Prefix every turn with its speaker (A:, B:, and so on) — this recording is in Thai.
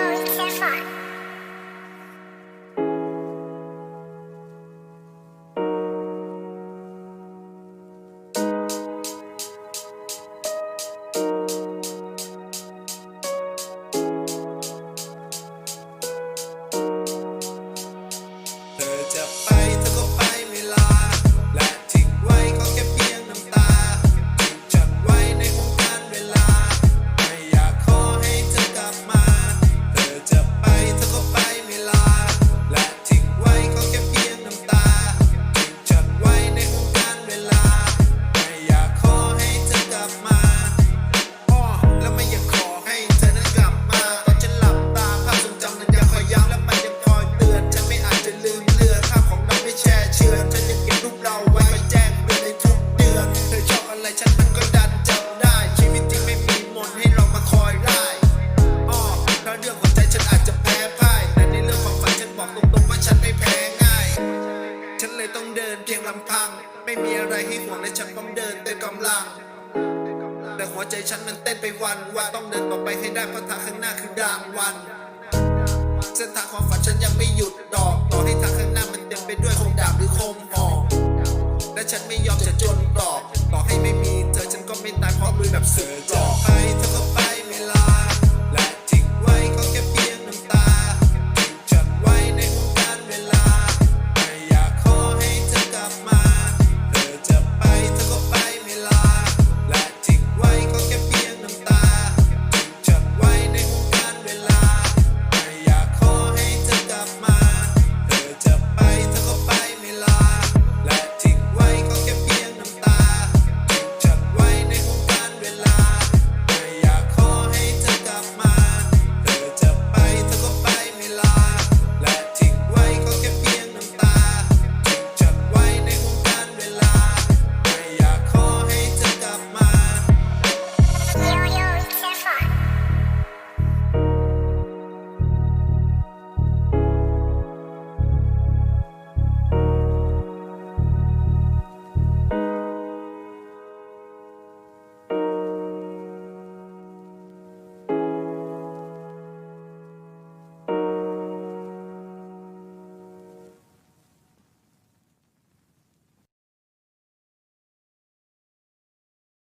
A: 哦有
B: 一千 อะไรฉันมันก็ดันจำได้ ชีวิตจริงไม่มีมนต์ให้เรามาคอยได้อ้อแล้วเรื่องหัวใจฉันอาจจะแพ้พ่ายแต่ในเรื่องความฝันฉันบอกตรงๆว่าฉันไม่แพ้ง่าย ฉันเลยต้องเดินเพียงลำพัง ไม่มีอะไรให้ห่วงและฉันต้องเดินเต็มกำลัง แต่หัวใจฉันมันเต้นไปวันว่าต้องเดินต่อไปให้ได้เพราะทางข้างหน้าคือดางวัน เส้นทางความฝันฉันยังไม่หยุดดอกต่อให้ทางข้างหน้ามันเต็มไปด้วยคมดาบหรือคมหอกและฉันไม่ยอมจะจนหรอกต่อ ใ